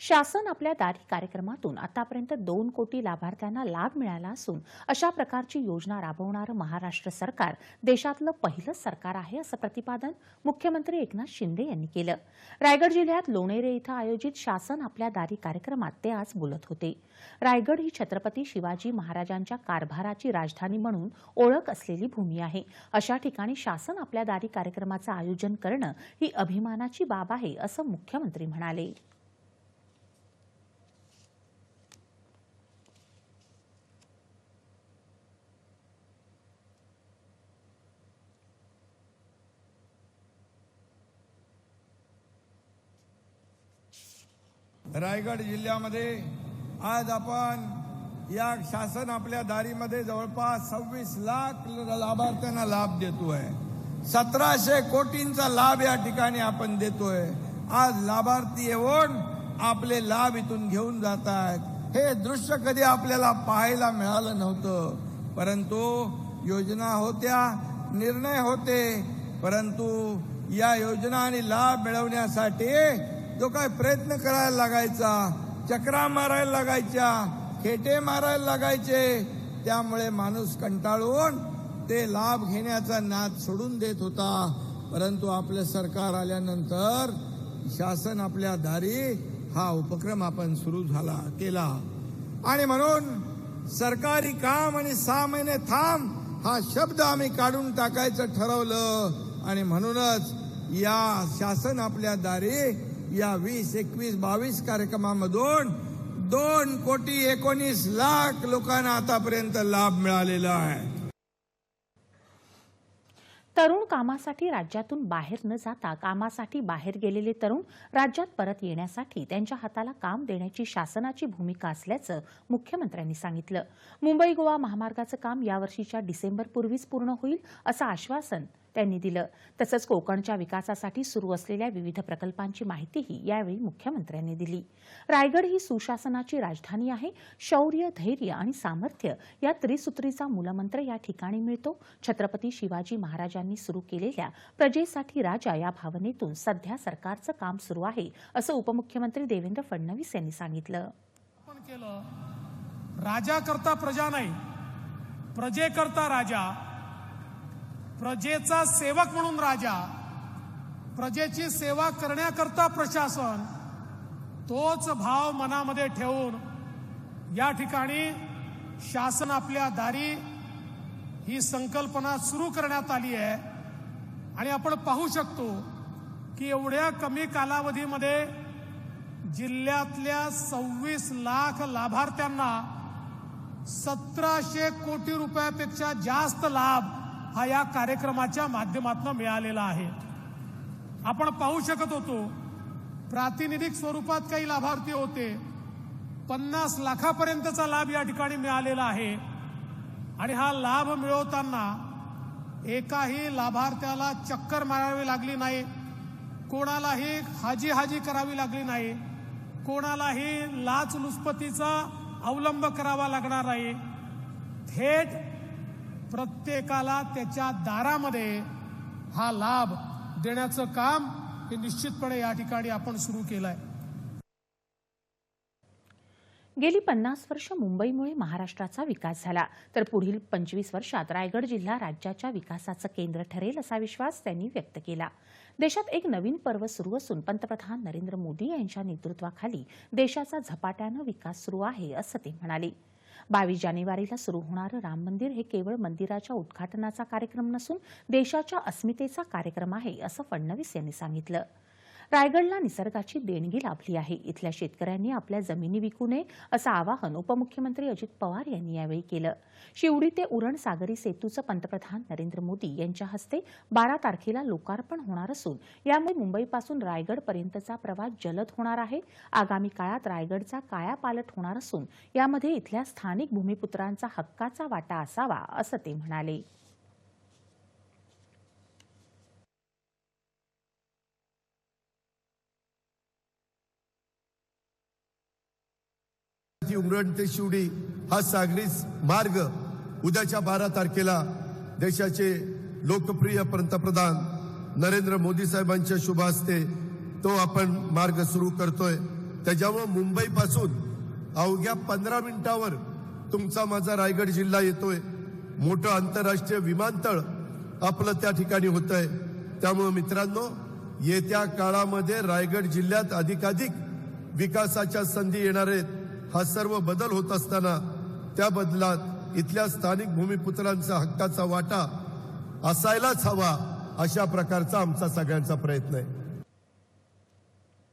शासन आपल्या दारी कार्यक्रमातून आतापर्यंत दोन कोटी लाभार्थ्यांना लाभ मिळाला असून अशा प्रकारची योजना राबवणारं महाराष्ट्र सरकार देशातलं पहिलं सरकार आहे असं प्रतिपादन मुख्यमंत्री एकनाथ शिंदे यांनी केलं. रायगड जिल्ह्यात लोणेरे इथं आयोजित शासन आपल्या दारी कार्यक्रमात ते आज बोलत होते. रायगड ही छत्रपती शिवाजी महाराजांच्या कारभाराची राजधानी म्हणून ओळख असलेली भूमी आहे. अशा ठिकाणी शासन आपल्या दारी कार्यक्रमाचं आयोजन करणं ही अभिमानाची बाब आहे असं मुख्यमंत्री म्हणाले. रायगड जिल्ह्यामध्ये आज आपण या शासन आपल्या दारीमध्ये जवळपास सव्वीस लाख लाभार्थ्यांना लाभ देतोय. सतराशे कोटींचा लाभ या ठिकाणी आपण देतोय. आज लाभार्थी येऊन आपले लाभ इथून घेऊन जात आहेत हे दृश्य कधी आपल्याला पाहायला मिळालं नव्हतं. परंतु योजना होत्या निर्णय होते. परंतु या योजना आणि लाभ मिळवण्यासाठी जो काय प्रयत्न करायला लागायचा चक्रा मारायला लागायच्या खेटे मारायला लागायचे त्यामुळे माणूस कंटाळून ते लाभ घेण्याचा नाद सोडून देत होता. परंतु आपलं सरकार आल्यानंतर शासन आपल्या दारी हा उपक्रम आपण सुरू झाला केला. आणि म्हणून सरकारी काम आणि सहा महिने थांब हा शब्द आम्ही काढून टाकायचं ठरवलं. आणि म्हणूनच या शासन आपल्या दारी या वीस एकवीस बावीस कार्यक्रमामधून दोन कोटी एकोणीस लाख लोकांना आतापर्यंत लाभ मिळालेला आहे. तरुण कामासाठी राज्यातून बाहेर न जाता कामासाठी बाहेर गेलेले तरुण राज्यात परत येण्यासाठी त्यांच्या हाताला काम देण्याची शासनाची भूमिका असल्याचं मुख्यमंत्र्यांनी सांगितलं. मुंबई गोवा महामार्गाचं काम यावर्षीच्या डिसेंबरपूर्वीच पूर्ण होईल असं आश्वासन त्यांनी दिलं. तसंच कोकणच्या विकासासाठी सुरू असलेल्या विविध प्रकल्पांची माहितीही यावेळी मुख्यमंत्र्यांनी दिली. रायगड ही सुशासनाची राजधानी आहे. शौर्य धैर्य आणि सामर्थ्य या त्रिसूत्रीचा मूलमंत्र या ठिकाणी मिळतो. छत्रपती शिवाजी महाराजांनी सुरू केलेल्या प्रजेसाठी राजा या भावनेतून सध्या सरकारचं काम सुरू आहे असं उपमुख्यमंत्री देवेंद्र फडणवीस यांनी सांगितलं. राजा करता प्रजा नाही. प्रजेकरता राजा. प्रजेचा सेवक म्हणून राजा प्रजेची सेवा करण्याकरता प्रशासन तोच भाव मनामध्ये ठेवून या ठिकाणी शासन आपल्या दारी ही संकल्पना सुरू करण्यात आली आहे. आणि आपण पाहू शकतो की एवढ्या कमी कालावधीमध्ये जिल्ह्यातल्या सव्वीस लाख लाभार्थ्यांना सतराशे कोटी रुपयापेक्षा जास्त लाभ हा या कार्यक्रमाच्या माध्यमातून मिळालेला आहे. आपण पाहू शकत होतो प्रातिनिधिक स्वरूपात काही लाभार्थी होते. पन्नास लाखापर्यंतचा लाभ या ठिकाणी मिळालेला आहे. आणि हा लाभ मिळवताना एकाही लाभार्थ्याला चक्कर मारावी लागली नाही. कोणालाही हाजी हाजी करावी लागली नाही. कोणालाही लाचलुचपतीचा अवलंब करावा लागणार नाही. थेट प्रत्येकाला त्याच्या दारामध्ये हा लाभ देण्याचं काम हे निश्चितपणे या ठिकाणी आपण सुरू केलंय. गेली पन्नास वर्ष मुंबईमुळे महाराष्ट्राचा विकास झाला. तर पुढील पंचवीस वर्षात रायगड जिल्हा राज्याच्या विकासाचं केंद्र ठरेल असा विश्वास त्यांनी व्यक्त केला. देशात एक नवीन पर्व सुरू असून पंतप्रधान नरेंद्र मोदी यांच्या नेतृत्वाखाली देशाचा झपाट्यानं विकास सुरू आहे असं ते म्हणाले. बावीस जानेवारीला सुरू होणारं राम मंदिर हे केवळ मंदिराच्या उद्घाटनाचा कार्यक्रम नसून देशाच्या अस्मितेचा कार्यक्रम आहे असं फडणवीस यांनी सांगितलं. रायगडला निसर्गाची देणगी लाभली आहे. इथल्या शेतकऱ्यांनी आपल्या जमिनी विकू नये असं आवाहन उपमुख्यमंत्री अजित पवार यांनी यावेळी केलं. शिवडी ते उरण सागरी सेतूचं पंतप्रधान नरेंद्र मोदी यांच्या हस्ते बारा तारखेला लोकार्पण होणार असून यामुळे मुंबईपासून रायगडपर्यंतचा प्रवास जलद होणार आहे. आगामी काळात रायगडचा कायापालट होणार असून यामध्ये इथल्या स्थानिक भूमिपुत्रांचा हक्काचा वाटा असावा असं ते म्हणाले. ती उमरण ते शिवडी. हा सागरी मार्ग उद्याच्या बारा तारखेला देशाचे लोकप्रिय पंतप्रधान नरेंद्र मोदी साहेबांच्या शुभ हस्ते तो आपण मार्ग सुरू करतोय. त्याच्यामुळं मुंबईपासून अवघ्या पंधरा मिनिटावर तुमचा माझा रायगड जिल्हा येतोय. मोठं आंतरराष्ट्रीय विमानतळ आपलं त्या ठिकाणी होत आहे त्यामुळं मित्रांनो येत्या काळामध्ये रायगड जिल्ह्यात अधिकाधिक विकासाच्या संधी येणार आहेत. हा सर्व बदल होत असताना त्या बदलात इथल्या स्थानिक भूमिपुत्रांचा हक्काचा वाटा असायलाच हवा अशा प्रकारचा आमचा सगळ्यांचा प्रयत्न आहे.